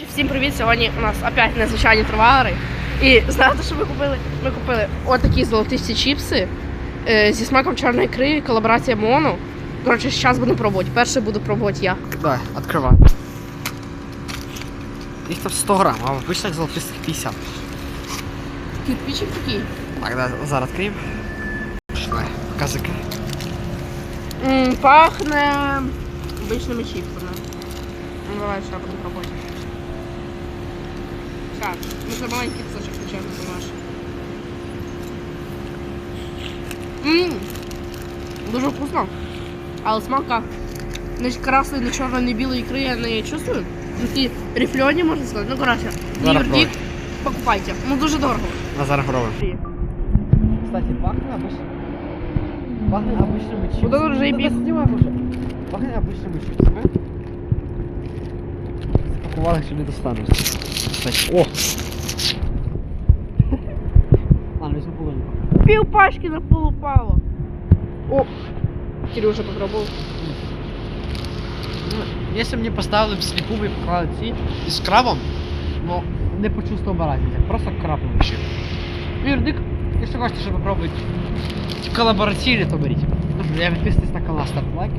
Всім привіт! Сьогодні у нас опять незвичайні товари. І знаєте, що ми купили? Ми купили отакі золотисті чіпси е, зі смаком чорної ікри, колаборація моно. Коротше, зараз буду пробувати. Перше буду пробувати я. Давай, открывай. Их там 100 грамм, а в обычных золотистых 50. Кирпичик такий. Так, да, зараз откроем. Давай, показывай. М, пахне обичними чіпсами. Ну, давай ще буду пробувати. Так, ми це маленький кусочок спочатку наш. Ммм, дуже вкусно. Але смака не красної, не чорної, не білої ікри я не чувствую. Такі рифльоні, можна сказати. Ну, коротше, Зараз Юрдік, покупайте. Ну, дуже дорого. А зараз пробуем. Кстати, пахнет обычно. Пахнет обычными чипсами. Вот это уже и биг. снимай уже. Пахнет обычными чипсами. Що не достануть. О! Ладно, візьму половинку. Пів пачки на пол упало. О, Кирюша попробував. Ну, Якщо мені поставили б сліпу і поклали ці із крабом, ну не почувствував разниці, просто краб вирішив. Вірдик, якщо хочете, щоб попробувати колабораційні, то беріть. Ну, я відписуюсь на канал, ставте лайки.